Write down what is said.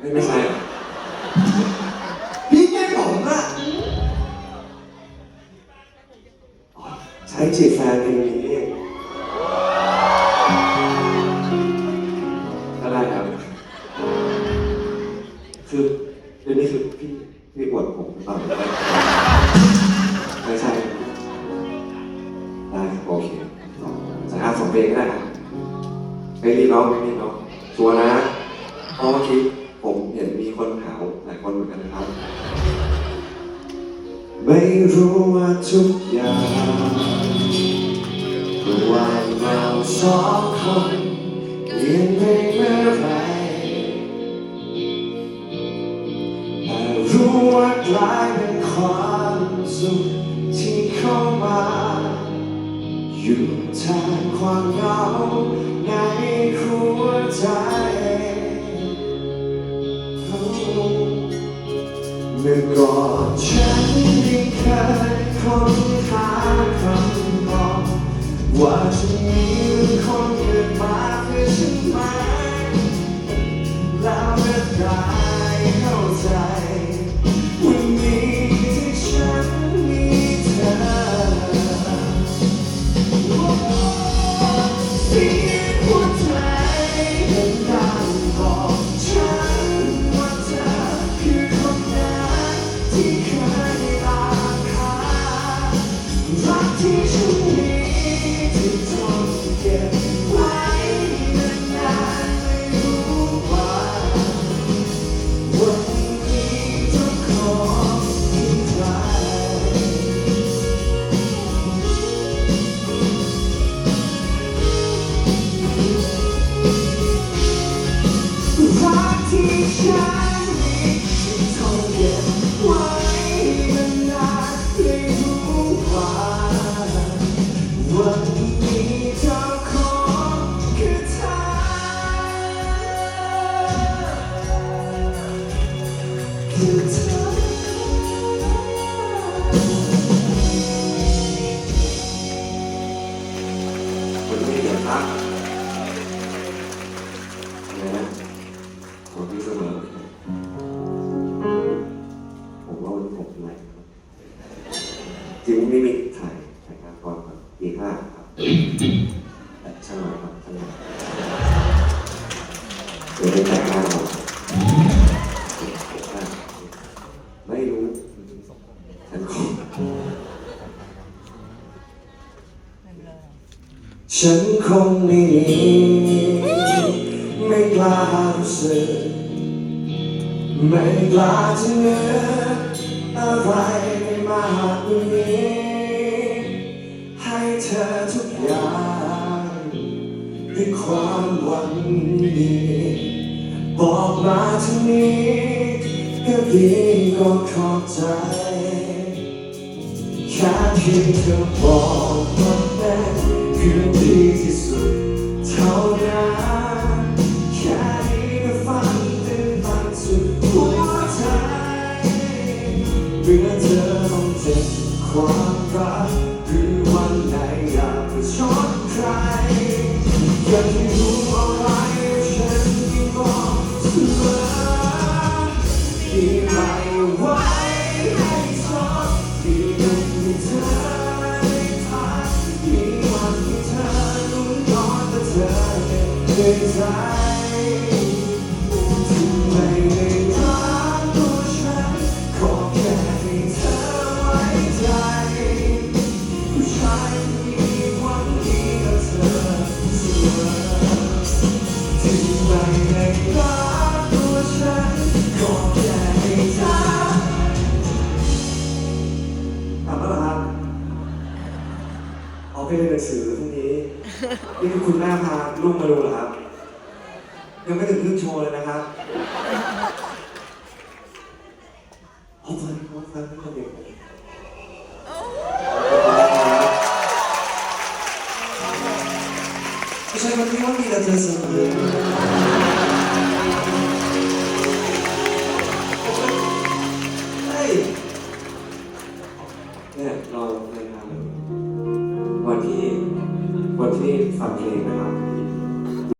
ไม่ไม่ใช่เหรอพี่แกล้งผมอะอ๋อใช้จีบแฟนเพลงนี้เองก็ได้ครับ คือเรื่องนี้คือพี่พี่อวดผมหรือเปล่าไม่ใช่ได้ครับโอเคสายอาสองเพลงก็ได้ครับไม่รีบร้องไม่รีบร้องชัวร์นะเพราะเมื่อกี้ รู้ว่าทุกอย่างระหว่างเราสองคนเปลี่ยนไปเมื่อไหรแต่รู้ว่ากลายเป็นความสุขที่เข้ามาอยู่แทนความเหงาในหัวใจเมื่อก่อนฉัน แผมพี่เสมอผมว่าวันนี้ผมไรครับจริงไม่มีถ่ายถ่ายงานก่อนครับปีห้าครับแต่ช่างหน่อยครับช่างหน่อยเดี๋ยวได้แต่งหน้าเราไม่รู้ฉันขอฉันคงไม่มี กล้ารู้สึกไม่กล้าจะนึกอะไรไปมากกว่านี้ ให้เธอทุกอย่างด้วยความหวังดีบอกมาทางนี้ก็ดีก็ขอบใจ แค่เพียงเธอบอกว่าแม่คือดี เมื่อเธอต้องเจ็บความรักหรือวันไหนอยากประชดใครยากให้รู้อะไรฉันที่บอกเสมอที่ไม่ไหวให้สดที่ยังมีเธอในพักมีวันที่เธอลุ้นนอนแต่เธอเป็นใจ เอาแล้วคเอาไปเรียนหนังสือพรุ่งนี้ นี่คือคุณแม่พาลูกมาดูเหรอครับ ยังไม่ถึงครึ่งโชว์เลยนะครับเอาไปเอาไปเอาไปไม่ใช่วันนี้ว่ามีแต่เธอเสมอ เฮ้ยเนี่ยเราเคยทำวันที่วันที่ฟังเพลงนะครับ